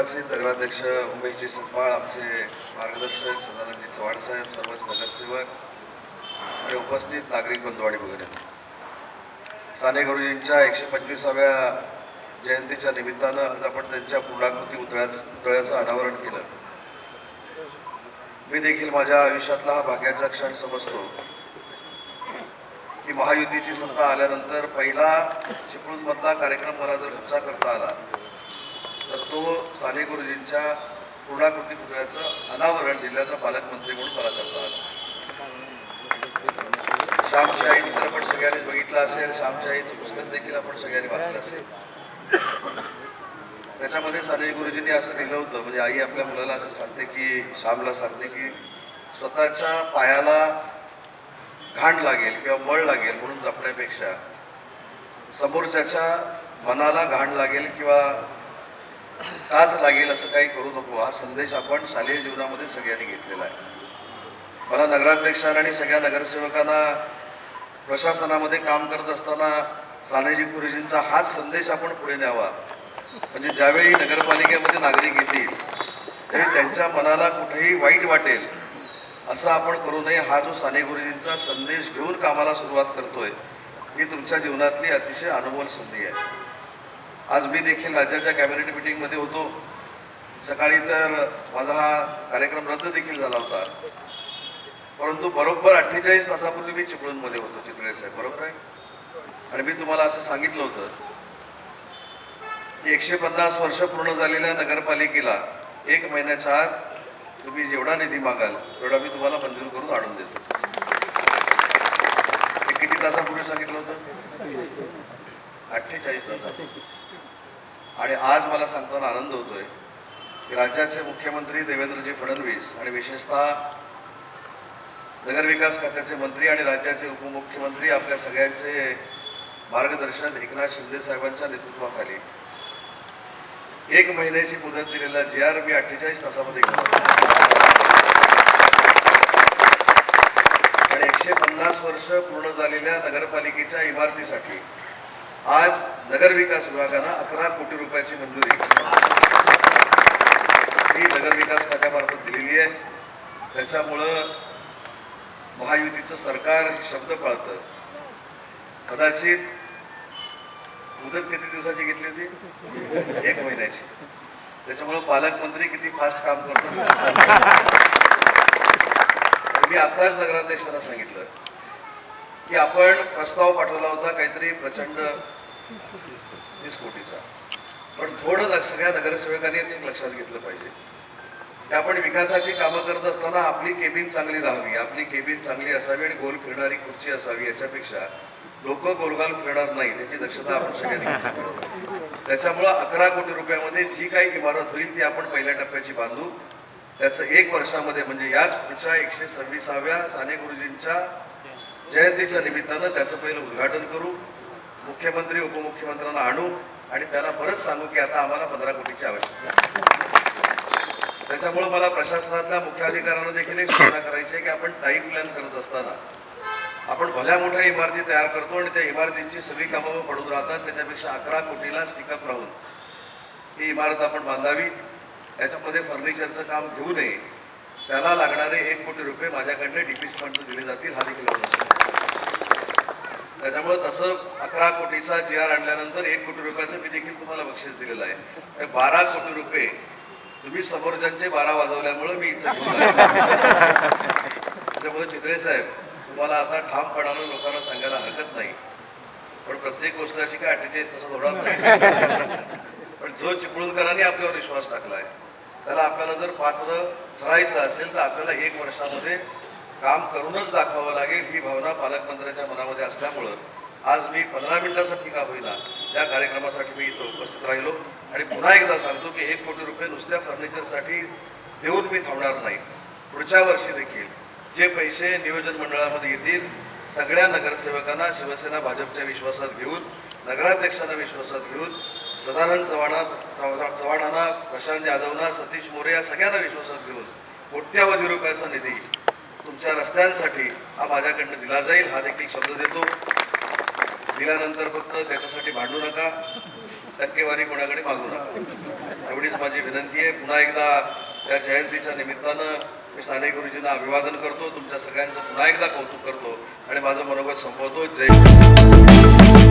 निर्वाचित नगराध्यक्ष उमेशजी संपाळ आमचे मार्गदर्शक सदानंदजी चव्हाण साहेब सर्वच नगरसेवक आणि उपस्थित नागरिक बंधू आणि वगैरे. साने गुरुजींच्या एकशे पंचवीसाव्या जयंतीच्या निमित्तानं आज आपण त्यांच्या पूर्णाकृती पुतळ्याच पुतळ्याचं अनावरण केलं. मी देखील माझ्या आयुष्यातला हा भाग्याचा क्षण समजतो की महायुतीची सत्ता आल्यानंतर पहिला चिपळूणमधला कार्यक्रम मला जर कुठचा करता आला तर तो साने गुरुजींच्या पूर्णाकृती पुतळ्याचं अनावरण जिल्ह्याचा पालकमंत्री म्हणून मला करता आलं श्यामची आई चित्रपट सगळ्यांनी बघितला असेल श्यामच्या आईचं पुस्तक देखील आपण सगळ्यांनी वाचलं असेल. त्याच्यामध्ये साने गुरुजींनी असं लिहिलं होतं म्हणजे आई आपल्या मुलाला असं सांगते की श्यामला सांगते की स्वतःच्या पायाला घाण लागेल किंवा मळ लागेल म्हणून जपण्यापेक्षा समोरच्याच्या मनाला घाण लागेल किंवा काच लागेल असं काही करू नको. हा संदेश आपण शालेय जीवनामध्ये सगळ्यांनी घेतलेला आहे. मला नगराध्यक्षांना आणि सगळ्या नगरसेवकांना प्रशासनामध्ये काम करत असताना सानेजी गुरुजींचा हाच संदेश आपण पुढे न्यावा. म्हणजे ज्यावेळी नगरपालिकेमध्ये नागरिक येतील तरी त्यांच्या मनाला कुठेही वाईट वाटेल असं आपण करू नये. हा जो साने गुरुजींचा संदेश घेऊन कामाला सुरुवात करतोय ही तुमच्या जीवनातली अतिशय अनमोल संधी आहे. आज मी देखील राज्याच्या कॅबिनेट मिटिंगमध्ये होतो. सकाळी तर माझा हा कार्यक्रम रद्द देखील झाला होता. परंतु बरोबर अठ्ठेचाळीस तासापूर्वी मी चिपळूणमध्ये होतो चितळे साहेब बरोबर आहे? आणि मी तुम्हाला असं सांगितलं होतं की एकशे पन्नास वर्ष पूर्ण झालेल्या नगरपालिकेला एक महिन्याच्या आत तुम्ही जेवढा निधी मागाल तेवढा मी तुम्हाला मंजूर करून आणून देतो. हे किती तासापूर्वी सांगितलं होतं? अठ्ठेचाळीस तासापूर्वी. आणि आज मला सांगताना आनंद होतोय की राज्याचे मुख्यमंत्री देवेंद्रजी फडणवीस आणि विशेषतः नगरविकास खात्याचे मंत्री आणि राज्याचे उपमुख्यमंत्री आपल्या सगळ्यांचे मार्गदर्शन एकनाथ शिंदे साहेबांच्या नेतृत्वाखाली एक महिन्याची मुदत दिलेला जी आर मी अठ्ठेचाळीस तासामध्ये आणि एकशे पन्नास वर्ष पूर्ण झालेल्या नगरपालिकेच्या इमारतीसाठी आज नगरविकास विभागानं अकरा कोटी रुपयाची मंजुरी. ही नगरविकास खात्यामार्फत दिलेली आहे. त्याच्यामुळं महायुतीचं सरकार हे शब्द पाळतं. कदाचित मुदत किती दिवसाची घेतली होती? एक महिन्याची. त्याच्यामुळं पालकमंत्री किती फास्ट काम करतो मी आताच नगराध्यक्षांना सांगितलं. की आपण प्रस्ताव पाठवला होता काहीतरी प्रचंड वीस कोटीचा. पण थोडं सगळ्या नगरसेवकांनी ते लक्षात घेतलं पाहिजे. आपण विकासाची कामं करत असताना आपली केबिन चांगली राहावी आपली केबिन चांगली असावी आणि गोल फिरणारी खुर्ची असावी याच्यापेक्षा लोक गोलगाल फिरणार नाही त्याची दक्षता आपण सगळ्यांनी त्याच्यामुळं अकरा कोटी रुपयामध्ये जी काही इमारत होईल ती आपण पहिल्या टप्प्याची बांधू. त्याचं एक वर्षामध्ये म्हणजे याच पुढच्या एकशे सव्वीसाव्या साने गुरुजींच्या जयंतीच्या निमित्तानं त्याचं पहिलं उद्घाटन करू मुख्यमंत्री उपमुख्यमंत्र्यांना आणू आणि त्यांना परत सांगू की आता आम्हाला पंधरा कोटीची आवश्यकता आहे. त्याच्यामुळं मला प्रशासनातल्या मुख्य अधिकाऱ्यांना देखील एक सूचना करायची आहे की आपण टाईम प्लॅन करत असताना आपण भल्या मोठ्या इमारती तयार करतो आणि त्या इमारतींची सगळी कामं पडून राहतात. त्याच्यापेक्षा अकरा कोटीला स्टिकअप राहून ही इमारत आपण बांधावी. याच्यामध्ये फर्निचरचं काम घेऊ नये. त्याला लागणारे एक कोटी रुपये माझ्याकडनं डीपीस फंड दिले जातील. हा देखील त्याच्यामुळं तसं अकरा कोटीचा जी आर आणल्यानंतर एक कोटी रुपयाचं मी देखील तुम्हाला बक्षीस दिलेलं आहे. हे बारा कोटी रुपये तुम्ही समोरच्यांचे बारा वाजवल्यामुळं मी इथं त्याच्यामुळे चित्रे साहेब तुम्हाला आता ठामपणानं लोकांना सांगायला हरकत नाही. पण प्रत्येक गोष्ट अशी काय अठ्ठेचाळीस तसं होणार नाही. पण जो चिपळूणकरांनी आपल्यावर विश्वास टाकला आहे त्याला आपल्याला जर पात्र ठरायचं असेल तर आपल्याला एक वर्षामध्ये काम करूनच दाखवावं लागेल ही भावना पालकमंत्र्याच्या मनामध्ये असल्यामुळं आज मी पंधरा मिनिटासाठी का होईना. या कार्यक्रमासाठी मी इथं उपस्थित राहिलो आणि पुन्हा एकदा सांगतो की एक कोटी रुपये नुसत्या फर्निचरसाठी देऊन मी थांबणार नाही. पुढच्या वर्षी देखील जे पैसे नियोजन मंडळामध्ये येतील सगळ्या नगरसेवकांना शिवसेना भाजपच्या विश्वासात घेऊन नगराध्यक्षांना विश्वासात घेऊन सदानंद चव्हाणा चव्हाणांना प्रशांत यादवना सतीश मोरे या सगळ्यांना विश्वासात घेऊन कोट्यावधी रुपयाचा निधी तुमच्या रस्त्यांसाठी हा माझ्याकडनं दिला जाईल हा देखील शब्द देतो. दिल्यानंतर फक्त त्याच्यासाठी भांडू नका टक्केवारी कोणाकडे मागू नका. एवढीच माझी विनंती आहे. पुन्हा एकदा त्या जयंतीच्या निमित्तानं मी साने गुरुजींना अभिवादन करतो. तुमच्या सगळ्यांचं पुन्हा एकदा कौतुक करतो आणि माझं मनोगत संपवतो. जय